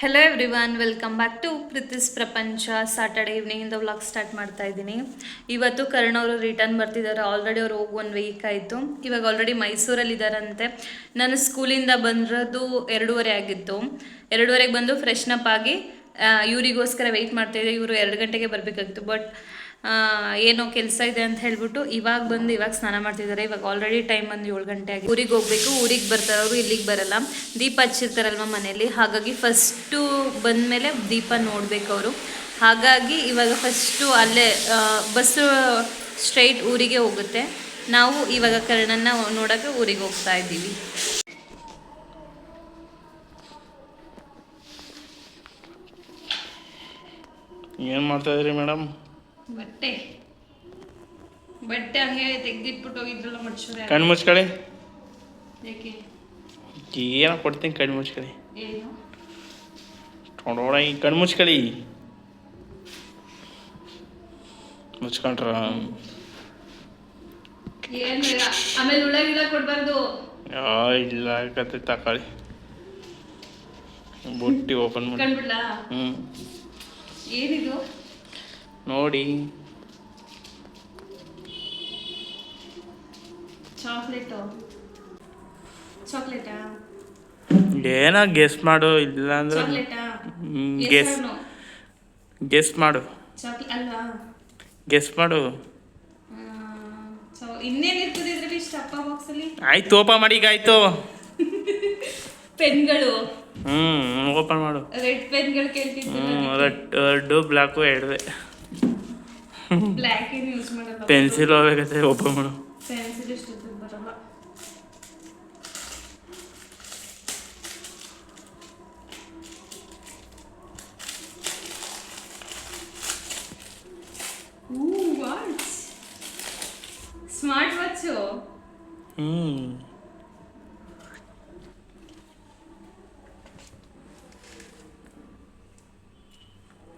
Hello everyone welcome back to ಪ್ರೀತಿಸ್ ಪ್ರಪಂಚ Saturday ಈವ್ನಿಂಗಿಂದ vlog start ಮಾಡ್ತಾ ಇದ್ದೀನಿ. ಇವತ್ತು ಕರ್ಣ ಅವರು ರಿಟರ್ನ್ ಬರ್ತಿದ್ದಾರೆ ಆಲ್ರೆಡಿ ಅವ್ರು ಹೋಗಿ ಒನ್ ವೀಕ್ ಆಯಿತು. ಇವಾಗ ಆಲ್ರೆಡಿ ಮೈಸೂರಲ್ಲಿದ್ದಾರಂತೆ ನಾನು ಸ್ಕೂಲಿಂದ ಬಂದಿರೋದು ಎರಡೂವರೆ ಆಗಿತ್ತು. ಎರಡೂವರೆಗೆ ಬಂದು ಫ್ರೆಶ್ನಪ್ ಆಗಿ ಇವರಿಗೋಸ್ಕರ ವೆಯ್ಟ್ ಮಾಡ್ತಾಯಿದ್ದೆ ಇವರು ಎರಡು ಗಂಟೆಗೆ ಬರಬೇಕಾಗಿತ್ತು. ಬಟ್ ಏನೋ ಕೆಲಸ ಇದೆ ಅಂತ ಹೇಳ್ಬಿಟ್ಟು ಇವಾಗ ಬಂದು ಇವಾಗ ಸ್ನಾನ ಮಾಡ್ತಿದ್ದಾರೆ. ಇವಾಗ ಆಲ್ರೆಡಿ ಟೈಮ್ ಬಂದು ಏಳು ಗಂಟೆ ಆಗಿ ಊರಿಗೆ ಹೋಗ್ಬೇಕು, ಊರಿಗೆ ಬರ್ತಾರೆ ಅವರು, ಇಲ್ಲಿಗೆ ಬರಲ್ಲ. ದೀಪ ಹಚ್ಚಿರ್ತಾರಲ್ವ ಮನೇಲಿ ಹಾಗಾಗಿ ಫಸ್ಟು ಬಂದಮೇಲೆ ದೀಪ ನೋಡ್ಬೇಕು ಅವರು. ಹಾಗಾಗಿ ಇವಾಗ ಫಸ್ಟು ಅಲ್ಲೇ ಬಸ್ಸು ಸ್ಟ್ರೈಟ್ ಊರಿಗೆ ಹೋಗುತ್ತೆ. ನಾವು ಇವಾಗ ಕರ್ಣನ ನೋಡೋಕೆ ಊರಿಗೆ ಹೋಗ್ತಾ ಇದ್ದೀವಿ. ಏನು ಮಾಡ್ತಾ ಇದ್ರಿ ಮೇಡಮ್ ಬಟ್ಟೆ. ಬಟ್ಟೆ ಹಂಗೆ ತೆಗ್ದಿಟ್ಬಿಟ್ಟು ಹೋಗಿದ್ರಲ್ಲ ಮಡ್ಚೂರೆ. ಕಣ್ಣು ಮುಚ್ಕೊಳ್ಳಿ. ಏಕೆ? ಏನೋ ಕೊಡ್ತೀನಿ ಕಣ್ಣು ಮುಚ್ಕೊಳ್ಳಿ. ಏನು? ನೋಡೋಣ ಈ ಕಣ್ಣು ಮುಚ್ಕೊಳ್ಳಿ. ಮುಚ್ಕೊಂಡ್ರ. ಏನು ಇಲ್ಲ ಆಮೇಲೆ ಗಿಳ ಕೊಡ್ಬಾರ್ದು. ಇಲ್ಲ ಕತೆ ತಕೊಳ್ಳಿ. ಬುಟ್ಟಿ ಓಪನ್ ಮಾಡಿ. ಕಂಡ್ಬಿಡ್ಲಾ ಹ್ಞೂ ಏನಿದು? ನೋಡಿ. ಚಾಕ್ಲೇಟು. ಚಾಕ್ಲೇಟಾ? ಏನೋ ಗೆಸ್ ಮಾಡು ಇಲ್ಲ ಅಂದ್ರೆ ಚಾಕ್ಲೇಟಾ ಗೆಸ್ ಗೆಸ್. ಮಾಡು. ಚಾಕ್ಲೇಟ್ ಅಲ್ವಾ? ಗೆಸ್ ಮಾಡು. ಸೊ ಇನ್ನೇನಿರ್ತದೆ ಇದ್ರಲ್ಲಿ ಇಷ್ಟು ಅಪ್ಪ ಬಾಕ್ಸಲ್ಲಿ? ಆಯ್ತು ಓಪನ್ ಮಾಡಿ ಈಗ ಆಯ್ತು. ಪೆನ್ಗಳು. ಹ್ಮ್ ಓಪನ್ ಮಾಡು. ರೆಡ್ ಪೆನ್ಗಳು ಹ್ಞೂ ಹ್ಮ್ ರೆಡ್ ರೆಡ್ಡು ಬ್ಲ್ಯಾಕು ಎರಡಿದೆ ಬ್ಲ್ಯಾಕ್ ಏನು ಯೂಸ್ ಮಾಡಲ್ಲ ಪೆನ್ಸಿಲ್ ಹೋಗ್ಬೇಕತ್ತೆ ಓಪನ್ ಮಾಡು. ಪೆನ್ಸಿಲ್ ಇಷ್ಟೊತ್ತಿಗೆ ಬರಲ್ಲ. ವಾಚ್ ಸ್ಮಾರ್ಟ್ ವಾಚು ಹ್ಞೂ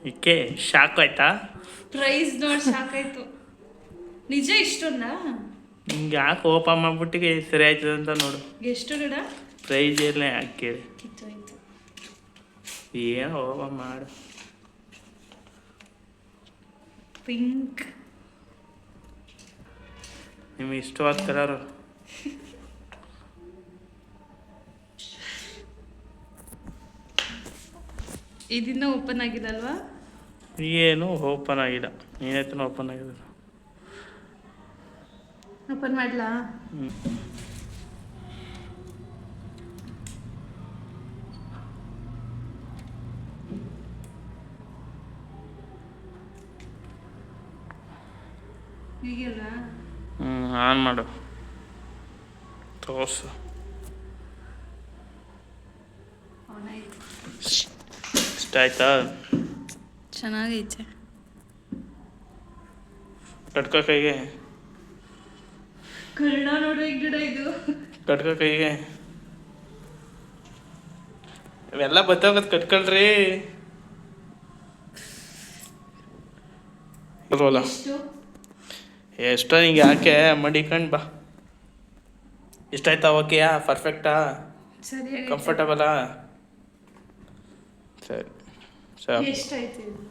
ಇಕ್ಕೆ ಶಾಕ್ ಆಯ್ತಾ? ಪ್ರೈಸ್ ನೋಡಿ ಸಾಕಾಯ್ತು ನಿಜ ಇಷ್ಟೊಂದ ನಿಂಗೆ ಯಾಕೆ ಓಪನ್ ಮಾಡ್ಬಿಟ್ಟಿಗೆ ಸರಿ ಆಯ್ತದ ಅಂತ ನೋಡು. ಎಷ್ಟು ಗಿಡ ಪ್ರೈಸ್ ಎಲ್ಲ ಯಾಕೆ ಏನ್ ಕಿತ್ತೋಯ್ತು ಏನು ಓಪನ್ ಮಾಡು. ಪಿಂಕ್. ನಿಮ್ಗೆ ಇಷ್ಟವಾದ ಕಲರು. ಇದನ್ನ ಓಪನ್ ಆಗಿಲ್ಲಲ್ವಾ ಏನು ಓಪನ್ ಆಗಿಲ್ಲ. ಏನಾಯ್ತು ಓಪನ್ ಆಗಿದೆ ಓಪನ್ ಮಾಡ್ಲಾ? ಹ್ಞೂ ಆನ್ ಮಾಡು. ತೋರ್ಸು. ಇಷ್ಟ ಆಯ್ತಾ? ಚೆನ್ನಾಗೈತೆ ಕಟ್ಕ ಕೈಗೆ. ಕನ್ನಡ ನೋಡ್ರಿ ಗಿಡ ಇದು. ಕಟ್ಕ ಕೈಗೆ. ಇವೆಲ್ಲ ಬತ್ತೋಗತ್ ಕಟ್ಕೊಳ್ರಿ. ಬರೋಲ್ಲ ಎಷ್ಟು? ಎಷ್ಟೋ ನಿಂಗೆ ಯಾಕೆ ಮಡಿಕಂಡು ಬಾ. ಇಷ್ಟ ಆಯ್ತಾ ಓಕೆಯಾ? ಪರ್ಫೆಕ್ಟಾ ಕಂಫರ್ಟಬಲಾ ಸರಿ. ಸರಿ ಎಷ್ಟಾಯ್ತು ಇದು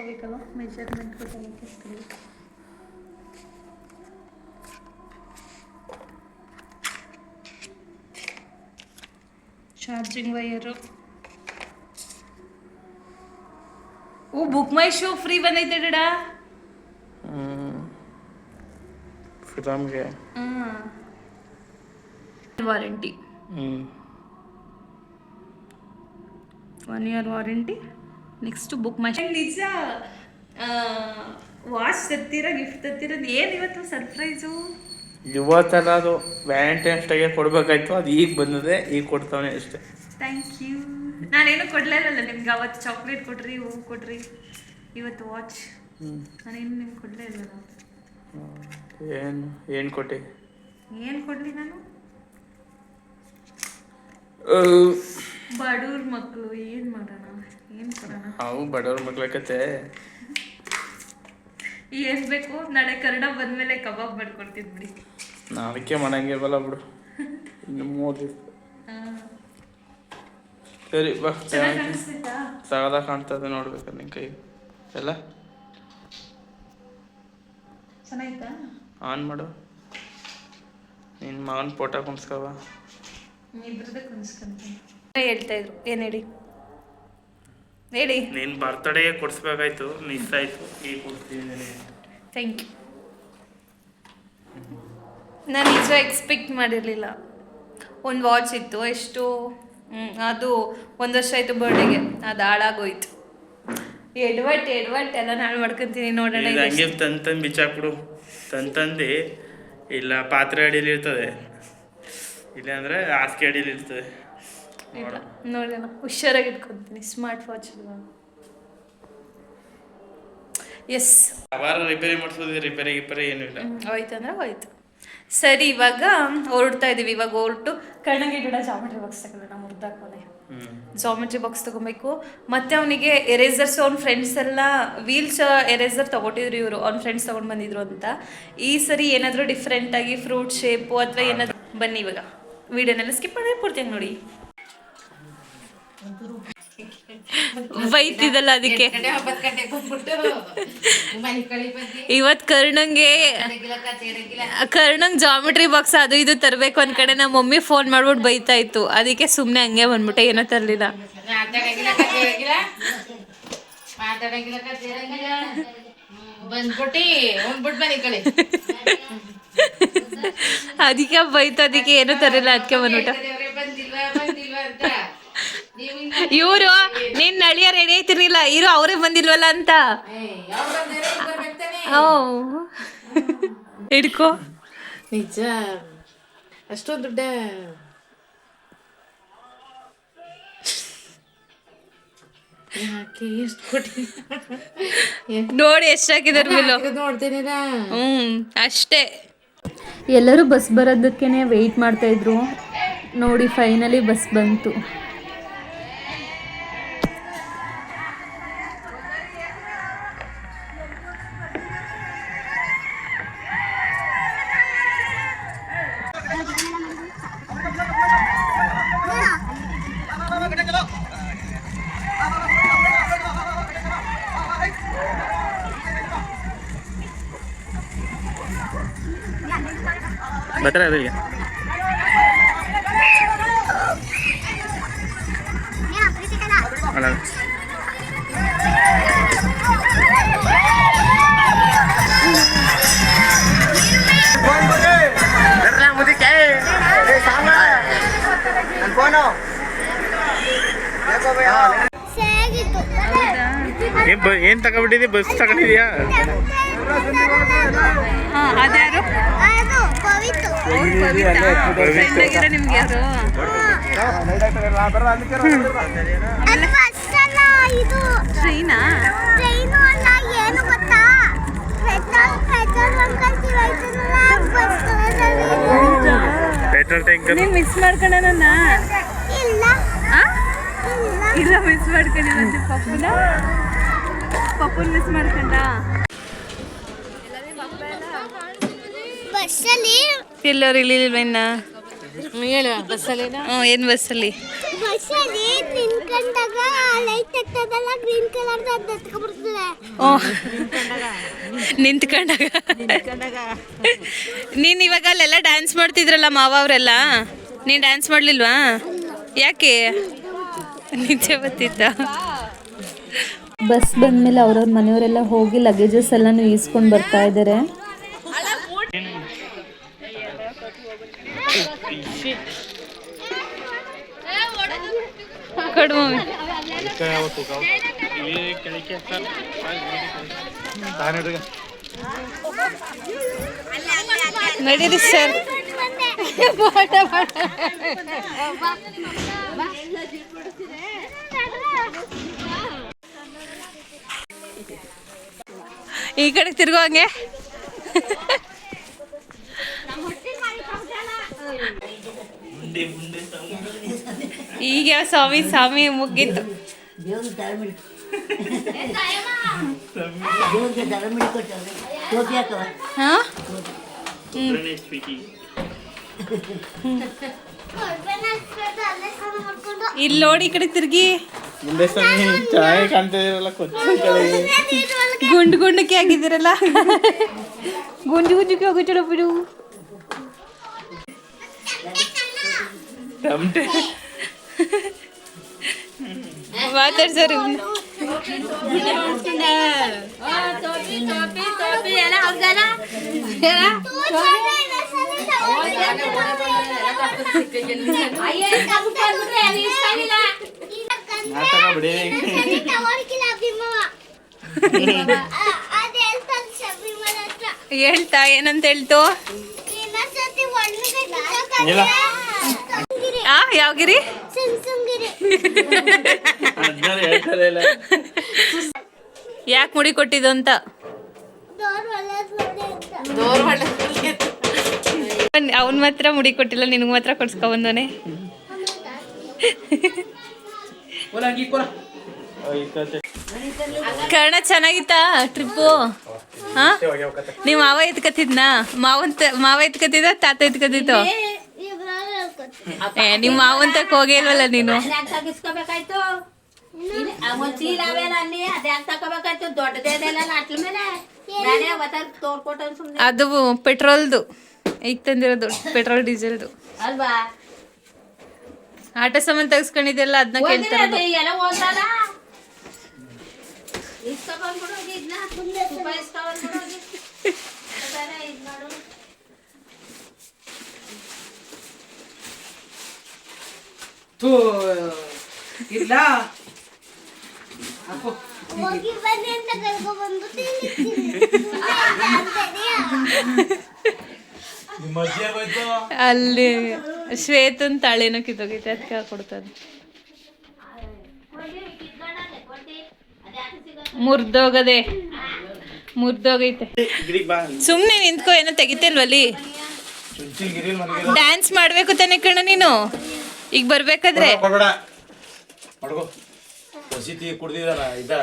ಬೇಕಲ್ಲ ಮೆಜರ್ಮೆಂಟ್ ಗೊತ್ತಾಗಕ್ಕೆ ಚಾರ್ಜಿಂಗ್ ವೈಯರು ಓ ಬುಕ್ ಮೈ ಶೋ ಫ್ರೀ ಬಂದೈತೆ ಡಡ ಫಿಲಮ್ಗೆ ವಾರಂಟಿ ಹ್ಞೂ one year warranty next book my ನಿಜ ವಾಚ್ ತತ್ತೀರ ಗಿಫ್ಟ್ ತತ್ತಿರೋದು ಏನು ಇವತ್ತು ಸರ್ಪ್ರೈಸು ಇವತ್ತಲ್ಲ ಅದು ವ್ಯಾಲೆಂಟೈನ್ಸ್ ಡೇಗೆ ಕೊಡಬೇಕಾಯ್ತು ಅದು ಈಗ ಬಂದಿದೆ ಈಗ ಕೊಡ್ತಾವನೆ ಅಷ್ಟೇ. ಥ್ಯಾಂಕ್ ಯು ನಾನೇನು ಕೊಡ್ಲೇ ಇಲ್ಲಲ್ಲ ನಿಮ್ಗೆ ಅವತ್ತು ಚಾಕ್ಲೇಟ್ ಕೊಡ್ರಿ ಹೂವು ಕೊಡ್ರಿ ಇವತ್ತು ವಾಚ್ ನಾನೇನು ನಿಮ್ಗೆ ಕೊಡಲೇ ಇಲ್ಲ ಏನು ಏನು ಕೊಟ್ಟೆ? ಏನು ಕೊಡಲಿ ನಾನು? ಬಡವ್ರ ಮಕ್ಕಳು ಏನು ಮಾಡೋಣ? ಏನು ಕೊಡೋಣ? ಅವು ಬಡವ್ರ ಮಕ್ಳ ಕತೆ. ಏನು ಬೇಕು? ನಾಳೆ ಕನ್ನಡ ಬಂದಮೇಲೆ ಕಬಾಬ್ ಮಾಡ್ಕೊಡ್ತೀನಿ ಬಿಡಿ. ನಾ ಅದಕ್ಕೆ ಮಾಡಂಗಿಲ್ವಲ್ಲ ಬಿಡು. ಇನ್ನು ಮೂರು ದಿವಸ. ಸರಿ ಬಾ. ಸಗದ ಕಾಣ್ತದೆ ನೋಡ್ಬೇಕು ನಿನ್ ಕೈ. ಎಲ್ಲ? ಆನ್ ಮಾಡು. ನಿನ್ ಮಗನ ಫೋಟೋ ಕುಣ್ಸ್ಕವ ಇಬ್ರದ್ದೇ ಕುಣಿಸ್ಕೊಂತೀನಿ. ಹೇಳ್ತಾ ಇದ್ರು. ಏನು ಹೇಳಿ? ಹೇಳಿ. ನಿನ್ನ ಬರ್ತಡೇಗೆ ಕೊಡಿಸ್ಬೇಕಾಯ್ತು ಮಿಸ್ ಆಯ್ತು. ಈಗ ಕೊಡ್ತೀನಿ ಥ್ಯಾಂಕ್ ಯು ನಾನು ನಿಜ ಎಕ್ಸ್ಪೆಕ್ಟ್ ಮಾಡಿರಲಿಲ್ಲ. ಒಂದು ವಾಚ್ ಇತ್ತು ಎಷ್ಟು? ಅದು ಒಂದು ವರ್ಷ ಆಯಿತು ಬರ್ಡೇಗೆ ಅದು ಹಾಳಾಗೋಯ್ತು. ಎಡ್ವಟ್ ಎಡ್ವಟ್ ಎಲ್ಲ ನಾನು ಮಾಡ್ಕೊಂತೀನಿ ನೋಡೋಣ ಇದು ಹಂಗೆ ತಂದ್ ತಂದು ಬಿಚ್ಚಾಕ್ಬಿಡು ತಂದು ತಂದು ಇಲ್ಲ ಪಾತ್ರೆ ಅಡಿಲಿ ಇರ್ತದೆ. ಇಲ್ಲ ಅಂದ್ರೆ ಹಾಸಿಗೆ ಅಡಿಲಿ ಇರ್ತದೆ. ಇಲ್ಲ ನೋಡೋಣ ಹುಷಾರಾಗಿ ಇಟ್ಕೊತೀನಿ. ಸ್ಮಾರ್ಟ್ ವಾಚ್ ಎಸ್ ವಾರ ರಿಪೇರಿ ಮಾಡಿಸೋದು ರಿಪೇರಿ ಗಿಪೇರಿ ಏನೂ ಇಲ್ಲ. ಹೋಯ್ತು ಅಂದ್ರೆ ಹೋಯ್ತು. ಸರಿ ಇವಾಗ ಹೊರಡ್ತಾ ಇದೀವಿ. ಇವಾಗ ಹೊರಟು. ಕಣ್ಣಗೆ ಗಿಡ ಜಾಮೆಟ್ರಿ ಬಾಕ್ಸ್ ತಗೊಳ್ಳೋಣ ಮುರ್ದಾಕೋನೆ ಹ್ಮ್. ಜಾಮೆಟ್ರಿ ಬಾಕ್ಸ್ ತಗೊಬೇಕು. ಮತ್ತೆ ಅವನಿಗೆ ಎರೇಸರ್ಸ್ ಅವ್ನ ಫ್ರೆಂಡ್ಸ್ ಎಲ್ಲ ವೀಲ್ಸ್ ಎರೇಸರ್ ತಗೊಟ್ಟಿದ್ರು ಇವರು. ಅವ್ನ ಫ್ರೆಂಡ್ಸ್ ತಗೊಂಡ್ ಬಂದಿದ್ರು ಅಂತ. ಈ ಸರಿ ಏನಾದ್ರೂ ಡಿಫ್ರೆಂಟ್ ಆಗಿ ಫ್ರೂಟ್ ಶೇಪು ಅಥವಾ ಏನಾದ್ರು ಬನ್ನಿ ಇವಾಗ. ವಿಡಿಯೋನೆಲ್ಲ ಸ್ಕಿಪ್ ಮಾಡಿ ಪೂರ್ತಿ ನೋಡಿ. ಬೈತಿದಲ್ಲ ಅದಕ್ಕೆ. ಇವತ್ ಕರ್ಣಂಗೆ ಕರ್ಣಂಗ್ ಜಾಮಿಟ್ರಿ ಬಾಕ್ಸ್ ಅದು ಇದು ತರಬೇಕು ಒಂದ್ ಕಡೆ ನಮ್ಮ ಮಮ್ಮಿ ಫೋನ್ ಮಾಡ್ಬಿಟ್ಟು ಬೈತಾ ಇತ್ತು. ಅದಕ್ಕೆ ಸುಮ್ಮನೆ ಹಂಗೆ ಬಂದ್ಬಿಟ್ಟೆ ಏನೋ ತರಲಿಲ್ಲ. ಅದಕ್ಕೆ ಬೈತ ಅದಕ್ಕೆ ಏನೂ ತರಲಿಲ್ಲ ಅದಕ್ಕೆ ಬಂದ್ಬಿಟ್ಟು. ಇವರು ನಿನ್ನ ನಳಿಯ ರೆಡಿ ಐತಿರ್ಲಿಲ್ಲ ಇರು ಅವರೇ ಬಂದಿಲ್ವಲ್ಲ ಅಂತ. ಹಿಡ್ಕೋ. ನಿಜ. ಅಷ್ಟೊಂದು ದುಡ್ಡ. ನೋಡಿ ಎಷ್ಟಾಕಿದಾರ ಬಿಲ್ಲು. ಹ್ಮ್ ಅಷ್ಟೇ. ಎಲ್ಲರೂ ಬಸ್ ಬರೋದಕ್ಕೇನೆ ವೆಯ್ಟ್ ಮಾಡ್ತಾ ಇದ್ರು. ನೋಡಿ ಫೈನಲಿ ಬಸ್ ಬಂತು. ಬರ್ತಾರೆ ಅದಕ್ಕೆ ಅಲ್ಲ ಏನ್ ಬ ಏನ್ ತಗೊಂಡ್ಬಿಟ್ಟಿದ್ದಿ ಬಸ್ ತಗೊಂಡಿದ್ಯಾ ಅದ್ಯಾರು ನಿಮ್ಗೆ ಯಾರು ಟ್ರೈನಾ ಏನು ಗೊತ್ತಾ ಪೆಟ್ರೋಲ್ ಪೆಟ್ರೋಲ್ ಬಂಕ್ ಅಂತೀವಿ ಆಯ್ತದಲ್ಲ ಟ್ರೈನಾ ಪೆಟ್ರೋಲ್ ಟ್ಯಾಂಕರ್ ನೀನ್ ಮಿಸ್ ಮಾಡ್ಕೊಂಡ ನನ್ನ. ಇಲ್ಲ. ಆ? ಇಲ್ಲ. ಇಲ್ಲ ಮಿಸ್ ಮಾಡ್ಕೊಂಡಿಲ್ಲ ಪಪ್ಪುನ? ಪಪ್ಪುನ್ ಮಿಸ್ ಮಾಡ್ಕೊಂಡ? ಬಸ್ಸಲ್ಲಿ? ಎಲ್ಲರೂ ಇಳಿಲಿಲ್ವ ಇನ್ನ? ಹೇಳು ಬಸ್ಸಲ್ಲಿ ಹ್ಞೂ ಏನು ಬಸ್ಸಲ್ಲಿ? ಬಸ್ಸಲ್ಲಿ ನಿಂತ್ಕೊಂಡಾಗ ಲೈಟ್ ಹತ್ತದಲ್ಲ ಗ್ರೀನ್ ಕಲರ್ ಅದು ಹತ್ಕೊಂಡ್ಬಿಡ್ತದೆ ಓ ನಿಂತ್ಕೊಂಡಾಗ? ನೀನು ಇವಾಗ ಅಲ್ಲೆಲ್ಲ ಡ್ಯಾನ್ಸ್ ಮಾಡ್ತಿದ್ರಲ್ಲ ಮಾವ ಅವರೆಲ್ಲ? ನೀನು ಡ್ಯಾನ್ಸ್ ಮಾಡಲಿಲ್ವಾ? ಯಾಕೆ? ನಿಜ ಬತ್ತಿತ್ತ ಬಸ್ ಬಂದಮೇಲೆ ಅವ್ರವ್ರ ಮನೆಯವರೆಲ್ಲ ಹೋಗಿ ಲಗೇಜಸ್ ಎಲ್ಲನೂ ಈಸ್ಕೊಂಡು ಬರ್ತಾ ಇದ್ದಾರೆ ಕೊಡು ಮಮ್ಮಿ ನಡೀರಿ ಸರ್. ಈ ಕಡೆ ತಿರ್ಗೋ ಈಗ ಸ್ವಾಮಿ ಸ್ವಾಮಿ ಮುಗ್ಗಿತ್ತು ಇಲ್ಲಿ ನೋಡಿ ಈ ಕಡೆ ತಿರ್ಗಿ. ಮುಂದೆ ಸ್ವಾಮಿ ಗುಂಡು ಗುಂಡಕ್ಕೆ ಆಗಿದ್ದೀರಲ್ಲ. ಗುಂಡು ಗುಂಡಕ್ಕೆ ಹೋಗಿ ಬಿಡು. ಹೇಳ್ತಾನೆ ಶಬರಿಮಲೆ ಹತ್ರ. ಹೇಳ್ತಾ ಏನಂತ ಹೇಳ್ತು ಇನ್ನೊಂದ್ಸತಿ ಒಣ್ಮೆಗೆ ಇಲ್ಲ. ಆ ಯಾವ ಗಿರಿ ಯಾಕೆ ಮುಡಿ ಕೊಟ್ಟಿದ್ದು ಅಂತ. ಅವನ್ ಮಾತ್ರ ಮುಡಿ ಕೊಟ್ಟಿಲ್ಲ ನಿನಗೆ ಮಾತ್ರ ಕೊಡ್ಸ್ಕೊಂಬಂದವನೆ ಕರ್ಣ ಚೆನ್ನಾಗಿತ್ತಾ ಟ್ರಿಪ್ಪು ಹಾ? ನೀವು ಮಾವ ಎತ್ಕತ್ತಿದ್ನಾ? ಮಾವಂತ ಮಾವ ಎತ್ಕತ್ತಿದ್ದ ತಾತ ಎತ್ಕತಿತ್ತು ಇಬ್ರಾರು ಹೇಳ್ಕೊತೀನಿ. ಏ ನಿಮ್ಮ ಹೋಗೇ ಇಲ್ವಲ್ಲ ನೀನು? ತಗಿಸ್ಕೋಬೇಕಾಯ್ತು ಒಂದ್ ಚೀಲ ಅವೇನ ಅಲ್ಲಿ ಅದ್ಯಾಕ್ ತಗೋಬೇಕಾಯ್ತು ದೊಡ್ಡದೇದೆಲ್ಲ ಅಟ್ಲ ಮೇಲೆ. ನಾನೇ ಅವತ್ತ ತೋರ್ಕೊಟ್ಟ ಸುಮ್ನೆ. ಅದು ಪೆಟ್ರೋಲ್ದು. ಈಗ ತಂದಿರೋದು ಪೆಟ್ರೋಲ್ ಡೀಸೆಲ್ದು. ಅಲ್ವಾ? ಆಟ ಸಾಮಾನು ತೆಗೆಸ್ಕೊಂಡಿದ್ದೆಲ್ಲ ಅದನ್ನ ಕೇಳ್ತಾರೆ ಎಲ್ಲ ಇದನ್ನ ತುಪ್ಪ ಬೇರೆ ಇದ್ ಮಾಡು ತೂ ಇಲ್ಲ. ಹಾಕು ಹೋಗಿ ಬನ್ನಿ ಅಂತ ಕರ್ಕೊಂಡ್ಬಂದ್ಬಿಟ್ಟು ಇಲ್ಲಿ ಅಂತಾನೆ. ಅಲ್ಲಿ ಶ್ವೇತನ್ ತಾಳೆನೋ ಕಿತ್ತೋಗೈತೆ ಅದಕ್ಕೆ ಕೊಡ್ತದ ಮುರ್ದೋಗದೆ. ಮುರ್ದೋಗೈತೆ. ಸುಮ್ಮನೆ ನಿಂತ್ಕೋ ಏನೋ ತೆಗಿತಿಲ್ವಲ್ಲಿ? ಡ್ಯಾನ್ಸ್ ಮಾಡ್ಬೇಕು ತಾನೆ ಕಣ ನೀನು. ಈಗ ಬರ್ಬೇಕಾದ್ರೆ ಇದ.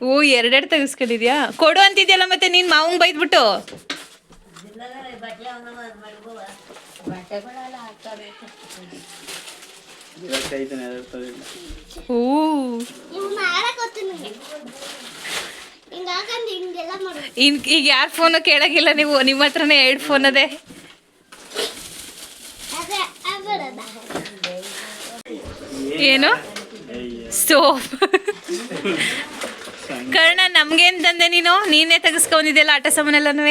ಓ ಎರಡೆರಡು ತೆಗಿಸ್ಕೊಂಡಿದ್ಯಾ? ಕೊಡು ಅಂತಿದ್ಯಲ್ಲ ಮತ್ತೆ ನೀನ್ ಮಾವಂಗ್ ಬೈದ್ಬಿಟ್ಟು. ಓ ಇನ್ ಈಗ ಯಾರ ಫೋನು ಕೇಳಾಗಿಲ್ಲ ನೀವು? ನಿಮ್ಮ ಹತ್ರನೇ ಎರಡು ಫೋನ್ ಅದೇ. ಏನು? ಸೋಪ್. ಕರ್ಣ ನಮ್ಗೆ ಏನ್ ತಂದೆ ನೀನು? ನೀನೇ ತೆಗೆಸ್ಕೊಂಡಿದ್ಯಲ್ಲ ಆಟ ಸಾಮಾನೆಲ್ಲನೂ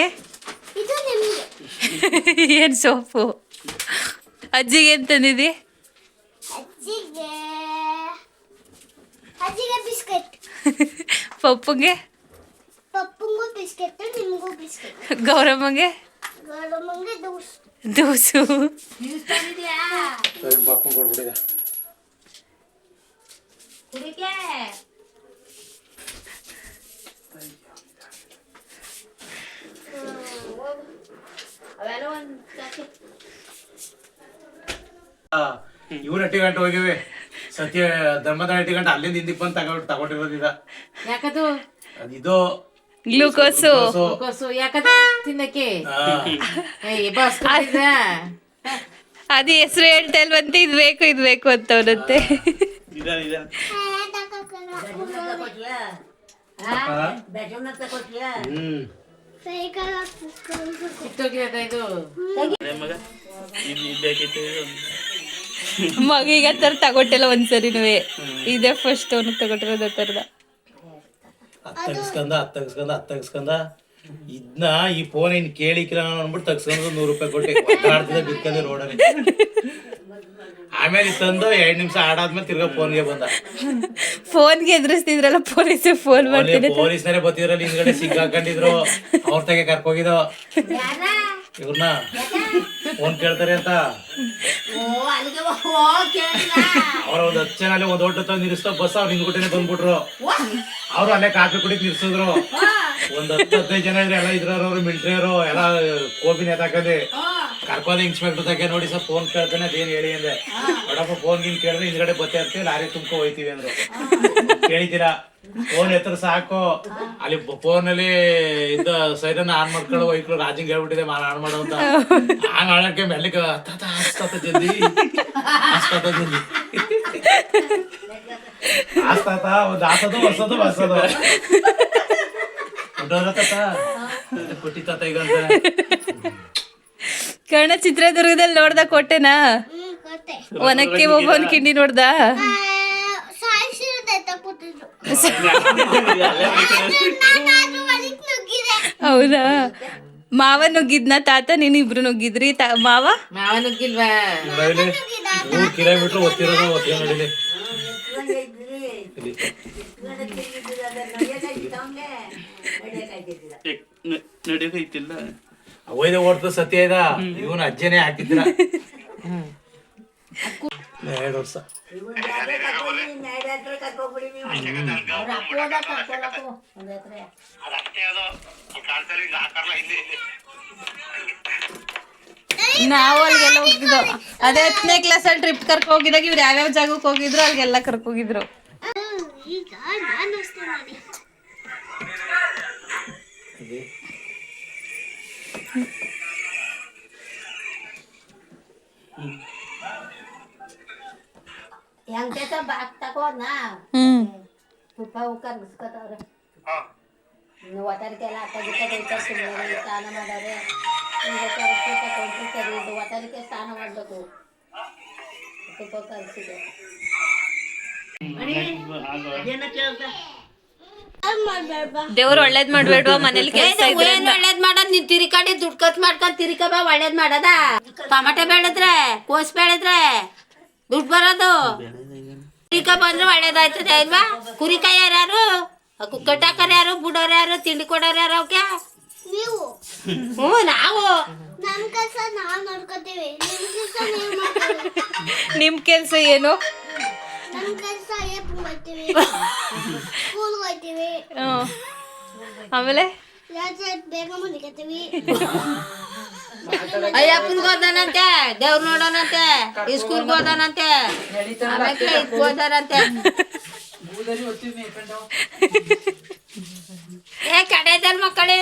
ಏನ್ ಸೋಪು? ಅಜ್ಜಿಗೆ ಏನ್ ತಂದಿದ್ದಿ? ಪಪ್ಪಂಗೂ? ಬಿಸ್ಕೆಟ್ ನಿಮಗೂ ಬಿಸ್ಕೆಟ್. ಗೌರಮ್ಮಂಗೆ? ಗೌರಮ್ಮಂಗೆ ದೋಸ್. ದೋಸು. ಸರಿ ಪಾಪನ್ ಕೊಡ್ಬಿಡಿದ ಕುಡಿಕೆ. ಇವ್ರ ಹಟ್ಟಿ ಗಂಟೆ ಹೋಗಿವೆ? ಸತ್ಯ ಧರ್ಮದ ಹಟ್ಟಿ ಗಂಟೆ ಅಲ್ಲಿಂದ ಹಿಂದಕ್ಕೆ ಬಂದು ತಗೊಂಡು ತಗೊಂಡಿರೋದಿದ ಯಾಕದು? ಅದಿದು ಗ್ಲೂಕೋಸು ಕೊಸು ಯಾಕದು ತಿನ್ನಕ್ಕೆ? ಆ, ಬಸ್ ಕೊಟ್ಟಿದ್ದ ಅದು ಹೆಸರು ಹೇಳ್ತಾ ಇಲ್ವಂತೆ ಇದು ಬೇಕು ಇದು ಬೇಕು ಅಂತ ಅವನಂತೆ ಹ್ಮ್. ಇದು? ಅದೇ ಮಗ ಇದು ಇದು ಬೇಕಿತ್ತು ಇದು. ಮಗೀಗ ಥರ ತಗೊಟ್ಟಿಲ್ಲ ಒಂದ್ಸರಿನೂ. ಇದೇ ಫಸ್ಟ್ ಅವನು ತಗೊಟ್ಟಿರೋದು ಆ ಥರದ. ಹತ್ತು ತೆಗಿಸ್ಕೊಂಡ ತಗ್ಸ್ಕಂದ ತೆಗಿಸ್ಕೊಂಡ ತಗ್ಸ್ಕಂದ ತೆಗಿಸ್ಕೊಂಡ ಇದನ್ನ ಈ ಫೋನ್ ಇನ್ ಕೇಳಿಕ್ಕಿಲ್ಲ ಅಂದ್ಬಿಟ್ಟು ತಗ್ಸ್ಕೊಂಡ್ ನೂರು ರೂಪಾಯಿ ಕೊಟ್ಟು ಆಡ್ತಿದ್ದೆ ಬಿತ್ಕಂದೆ ರೋಡಲ್ಲಿ. ಆಮೇಲೆ ತಂದು ಎರಡು ನಿಮಿಷ ಆಡಾದ್ಮೇಲೆ ತಿರ್ಗಾ ಫೋನ್ಗೆ ಬಂದ. ಫೋನ್ಗೆ ಎದುರಿಸ್ತಿದ್ರಲ್ಲ ಪೊಲೀಸ್ ಫೋನ್ ಮಾಡ್ತೀನಿ ಪೊಲೀಸ್ನರೇ ಬತ್ತಿದ್ರಲ್ಲಿ ಹಿಂದ್ಗಡೆ ಸಿಕ್ಕಾಕೊಂಡಿದ್ರು ಅವ್ರ ತೆಗೆ ಕರ್ಕೋಗಿದ್ದು. ಇವ್ರನ್ನ ಫೋನ್ ಕೇಳ್ತಾರೆ ಅಂತ. ಅವ್ರ ಒಂದ್ ಹತ್ತು ಜನ ಅಲ್ಲೇ ಒಂದ್ ದೊಡ್ಡ ತಂದು ನಿಲ್ಲಿಸ್ತಾ ಬಸ್ ಅವ್ರು ಹಿಂದ್ಗುಟ್ಟೆನೆ ಬಂದ್ಬಿಟ್ರು. ಅವ್ರು ಅಲ್ಲೇ ಕಾಫಿ ಕುಡಿ ನಿಲ್ಸಿದ್ರು. ಒಂದ್ ಹತ್ತು ಹದಿನೈದು ಜನ ಇದ್ರೆ ಎಲ್ಲ ಇದ್ರವ್ರು ಮಿಲ್ಟ್ರಿಯವರು ಎಲ್ಲ ಕೋಪಿ ಎತ್ತಾಕಲ್ಲಿ ಕರ್ಕೋದ ಇನ್ಸ್ಪೆಕ್ಟರ್ ತಗೆ ನೋಡಿ ಸರ್ ಫೋನ್ ಕೇಳ್ತಾನೆ ಅದೇನ್ ಹೇಳಿ ಅಂದ್ರೆ ಬಡಪ್ಪ ಫೋನ್ ಗಿನ್ ಕೇಳಿದ್ರೆ ಹಿಂದ್ಗಡೆ ಬತ್ತೆ ಇರ್ತೀವಿ ಲಾರಿ ತುಂಬ್ಕೊ ಹೋಯ್ತೀವಿ ಅಂದ್ರು. ಕೇಳಿದ್ದೀರಾ? ಫೋನ್ ಎತ್ತರ ಸಾಕು. ಅಲ್ಲಿ ಫೋನ್ ಅಲ್ಲಿ ಇದ್ದ ಸೈರನ್ ಆನ್ ಮಾಡ್ಕೊಳ್ಳೋ ವೈಕ್ಳು ರಾಜಿಂಗ್ ಹೇಳ್ಬಿಟ್ಟಿದೆ ಮಾಡ ಆನ್ ಮಾಡೋ ಅಂತ. ಆನ್ ಮಾಡಕ್ಕೆ ಹತ್ತಾತ ಹಸ್ತಾತ ಜಲ್ದಿ. ಹಸ್ತತ ಜಲ್ದಿ. ಆಸ್ತಾತ ಒಂದು ಹಾಸೋದು ಹೊಸದು ಹೊಂಟೋದ್ರತ್ತ ಕೊಟ್ಟಿತ್ತಾತ ಈಗ ಅಂತ ಕರ್ಣ ಚಿತ್ರದುರ್ಗದಲ್ಲಿ ನೋಡ್ದ ಕೊಟ್ಟೆನಾ? ಒನಕ್ಕೆ ಒಬ್ಬನ್ ಕಿಂಡಿ ನೋಡ್ದ? ಹೌದಾ? ಮಾವ ನುಗ್ಗಿದ್ನ ತಾತ ನೀನು ಇಬ್ರು ನುಗ್ಗಿದ್ರಿ? ತಾ ಮಾವ? ಮಾವ ನುಗ್ಗಿಲ್ವಾ? ಮೂರ್ ಕಿಲೋಮೀಟರ್ ಒತ್ತಿರೋದು ಒತ್ತಿಗೆ ನಡೀಲಿ ನಡೆಯಕೈತಿಲ್ಲ ಅವೈದ ಓಡ್ತು ಸತ್ಯ ಇದ. ಇವನ ಅಜ್ಜನೇ ಹಾಕಿದ್ರ ಎರಡು ವರ್ಷ. ನಾವು ಅಲ್ಲಿಗೆಲ್ಲ ಹೋಗಿದ್ದು ಅದೇ ಹತ್ತನೇ ಕ್ಲಾಸಲ್ಲಿ ಟ್ರಿಪ್ ಕರ್ಕೊ ಹೋಗಿದಾಗ ಇವ್ರು ಯಾವ್ಯಾವ ಜಾಗಕ್ಕೆ ಹೋಗಿದ್ರು ಅಲ್ಲಿಗೆಲ್ಲ ಕರ್ಕೋಗಿದ್ರು ಈಗ ನಾನು ತಗೋದ್ನಾ ಹ್ಮ್ ತುಪ್ಪ ಕರ್ಗಿಸ್ಕೊತವ್ರೆ ಒತ್ತರಿಕೆಲ್ಲ ಅಕ್ಕ ಸುಮ್ಮನೆ ಸ್ನಾನ ಮಾಡಾರೆ ಈಗ ಕರ್ಸಿ ತಗೊಂಡು ಸರಿ ಇದು ಒತ್ತರಿಕೆ ಸ್ನಾನ ಮಾಡಬೇಕು ತುಪ್ಪ ಕರ್ಸಿದೆ ದೇವ್ರು ಒಳ್ಳೇದ್ ಮಾಡ್ಬೇಡ್ವಾ ಮನೇಲಿ ಕೆಲಸ ಒಳ್ಳೇದ್ ದುಡ್ಡು ಖರ್ಚು ಮಾಡ್ಕೊಂಡ್ ತಿರಿಕ ಬಾ ಒಳ್ಳೇದ್ ಮಾಡದ? ಟೊಮೆಟೊ ಬೆಳೆದ್ರೆ ಕೋಸ್ ಬೆಳೆದ್ರೆ ದುಡ್ಡು ಬರೋದು. ತಿರಿಕ ಬಂದ್ರೆ ಒಳ್ಳೇದಾಯ್ತದೆ ಅಲ್ವಾ? ಕುರಿಕಾಯಿ ಯಾರು ಕಟ್ಟಾಕರ್ ಯಾರು? ಬುಡೋರ್ ಯಾರು? ತಿಂಡಿ ಕೊಡೋರ್ ಯಾರು ಅವಕ್ಕೆ ನೀವು. ಹ್ಞೂ ನಾವು. ನಮ್ ಕೆಲಸ ಏನು. ಆಮೇಲೆ? ರಾತ್ರಿ ಬೇಗ ಮುನಿಕತ್ತೀವಿ ಅಯ್ಯಪ್ಪನ್ಗೆ ಹೋದನಂತೆ ದೇವ್ರ ನೋಡೋಣಂತೆ ಸ್ಕೂಲ್ಗೆ ಹೋದನಂತೆ ಆಮೇಲೆ ಇದಕ್ಕೆ ಹೋದನಂತೆ ಏ ಕಡೆದಲ್ ಮಕ್ಕಳೇ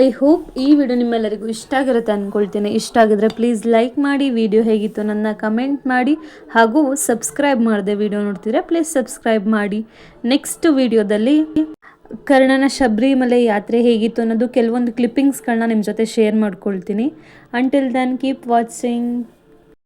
ಐ ಹೋಪ್ ಈ ವಿಡಿಯೋ ನಿಮ್ಮೆಲ್ಲರಿಗೂ ಇಷ್ಟ ಆಗಿರುತ್ತೆ ಅಂದ್ಕೊಳ್ತೀನಿ ಇಷ್ಟ ಆಗಿದ್ರೆ ಪ್ಲೀಸ್ ಲೈಕ್ ಮಾಡಿ ವಿಡಿಯೋ ಹೇಗಿತ್ತು ನನ್ನ ಕಮೆಂಟ್ ಮಾಡಿ, ಹಾಗೂ ಸಬ್ಸ್ಕ್ರೈಬ್ ಮಾಡಿದೆ ವಿಡಿಯೋ ನೋಡ್ತಿದ್ರೆ ಪ್ಲೀಸ್ ಸಬ್ಸ್ಕ್ರೈಬ್ ಮಾಡಿ. ನೆಕ್ಸ್ಟ್ ವಿಡಿಯೋದಲ್ಲಿ ಕರ್ಣನ ಶಬರಿಮಲೆ ಯಾತ್ರೆ ಹೇಗಿತ್ತು ಅನ್ನೋದು ಕೆಲವೊಂದು ಕ್ಲಿಪ್ಪಿಂಗ್ಸ್ಗಳನ್ನ ನಿಮ್ಮ ಜೊತೆ ಶೇರ್ ಮಾಡ್ಕೊಳ್ತೀನಿ. Until then keep watching